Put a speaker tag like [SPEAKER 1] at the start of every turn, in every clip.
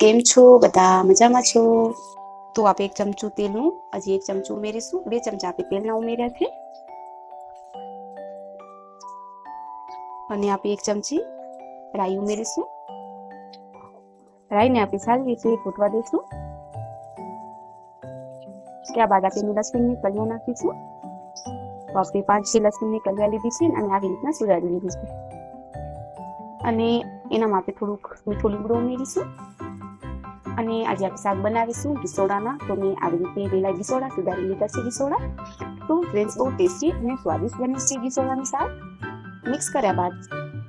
[SPEAKER 1] કેમ છો? બધા મજામાં છો? તો આપણે એક ચમચું તેલનું હજી એક ચમચું ઉમેરીશું. બે ચમચા આપણે તેલના ઉમેર્યા છે. અને આપણે એક ચમચી રાઈ ઉમેરીશું. રાઈને આપણે સારી રીતે ફૂટવા દઈશું. ત્યારબાદ આપણે લસણની કલિયા નાખીશું. તો આપણે પાંચ છ લસણની કલિયા લીધી છે અને આવી રીતના સુધારી લીધી છે. અને એનામાં આપણે થોડુંક મીઠું લીમડું ઉમેરીશું. અને આજે આપણે શાક બનાવીશું ગીસોડાના. તો મેં આવી રીતે લીલા રિસોડા સુધારી લીધા છે ગીસોડા. તો ફ્રેન્ડ્સ બહુ ટેસ્ટી અને સ્વાદિષ્ટ બને છે ગીસોડાનું શાક. મિક્સ કર્યા બાદ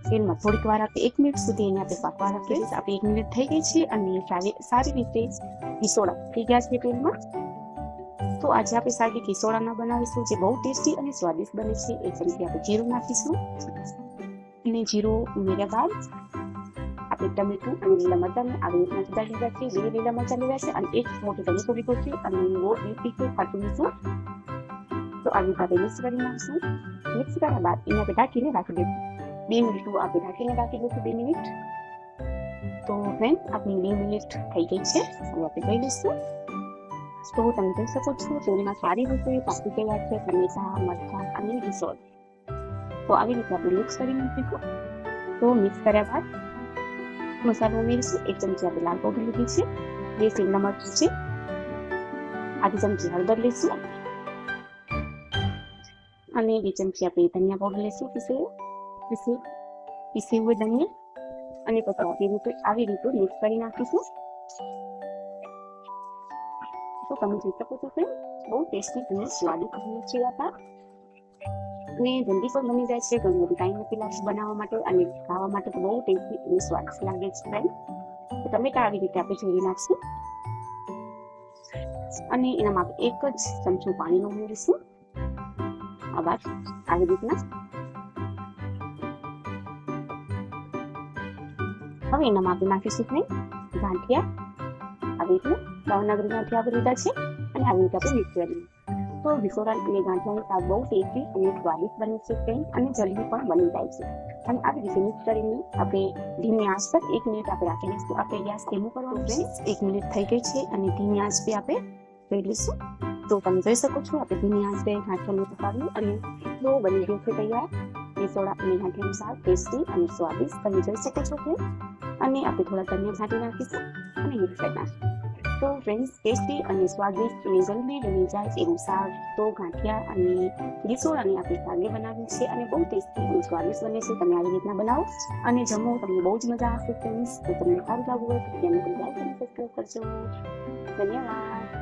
[SPEAKER 1] તેલમાં થોડીક વાર આપણે એક મિનિટ સુધી એને આપણે પાકવા રાખીએ. આપણે એક મિનિટ થઈ ગઈ છે અને સારી રીતે ગીસોડા થઈ ગયા છે તેલમાં. તો આજે આપણે સાદી ગીસોડાના બનાવીશું જે બહુ ટેસ્ટી અને સ્વાદિષ્ટ બને છે. એ ચમચી આપણે જીરું નાખીશું. અને જીરું ઉમેર્યા બાદ આપણે ટમેટું અને લીલા મરચાંને આવી રીતના જુદા લીધા છે બે લીલા મરચાં લીધા છે અને એક મોટો ટમેટો લીધો છે અને લીંબો બે તીખું ખાટું લીધું. તો આવી રીતે મિક્સ કરી નાખશું. મિક્સ કર્યા બાદ એને આપણે ઢાંકીને રાખી દઈશું બે મિનિટ આપણે ઢાંકીને રાખી દઈશું, બે મિનિટ. તો ફ્રેન્ડ આપણી બે મિનિટ થઈ ગઈ છે. હવે આપણે કહી દઈશું તો તમે જોઈ શકો છો તેમાં સારી રીતે પાકી ગયા છે ટમેટા મરચા અને રિસોલ તો આવી રીતે આપણે મિક્સ કરી નાખીશું. તો મિક્સ કર્યા બાદ મસાલો ઉમેરીશું એક ચમચી આપણે લાલ પાવડર લીધી છે બે શિમલા મરચું છે આધી ચમચી હળદર લઈશું અને બે ચમચી આપણે ધનિયા પાવડર લઈશું પીસે પીસે પીસે હુએ ધનિયા અને પછી આવી રીતે આવી રીતે મિક્સ કરી નાખીશું તો તમે જોઈ શકો છો ફ્રેન્ડ બહુ ટેસ્ટી અને સ્વાદિષ્ટ છે આ ને જલ્દી પણ બની જાય છે. ઘણી બધી ટાઈમ નથી લાગતો બનાવવા માટે અને ખાવા માટે તો બહુ ટેસ્ટી અને સ્વાદિષ્ટ લાગે છે ફ્રેન્ડ તો ટમેટા આવી રીતે આપણે જોઈ નાખશું? અને એનામાં આપણે એક જ ચમચો પાણીનું ઉમેરીશું. આ બાદ આવી રીતના. હવે એનામાં આપણે નાખીશું ફ્રેન્ડ ગાંઠિયા. આવી રીતના ભાવનગર ગાંઠિયા આપણે લીધા છે. અને આવી રીતે આપણે મિક્સ કરી તો વિસોરા અને ગાંઠિયાનું શાક બહુ ટેસ્ટી અને સ્વાદિષ્ટ બને છે ફ્રેન્ડ અને જલ્દી પણ બની જાય છે. અને આવી રીતે મિક્સ કરીને આપણે ધીમી આંચ પર એક મિનિટ આપણે રાખી દઈશું આપણે ગેસ ધીમું કરવાનું છે? એક મિનિટ થઈ ગઈ છે અને ધીમી આંચ પર આપણે જોઈ લઈશું. તો તમે જોઈ શકો છો, આપણે ધીમી આંચ પર ગાંઠિયાનું પકાવ્યું અને બહુ બની ગયું છે તૈયાર. વિસોડા અને ગાંઠિયાનું શાક ટેસ્ટી અને સ્વાદિષ્ટ તમે જોઈ શકો છો ફ્રેન્ડ અને આપણે થોડા ધનિયા છાંટી નાખીશું અને મિક્સ કરી નાખીશું તો ફ્રેન્ડ્સ ટેસ્ટી અને સ્વાદિષ્ટ અને જલ્દી બની જાય એવું શાક, તો ગાંઠિયા અને રીસોડાને આપણે સાગે બનાવ્યું છે અને બહુ ટેસ્ટી અને સ્વાદિષ્ટ બને છે. તમે આવી રીતના બનાવો અને જમો, તમને બહુ જ મજા આવશે ફ્રેન્ડ્સ તો તમને સારું લાગવું હોય તો કરજો. ધન્યવાદ.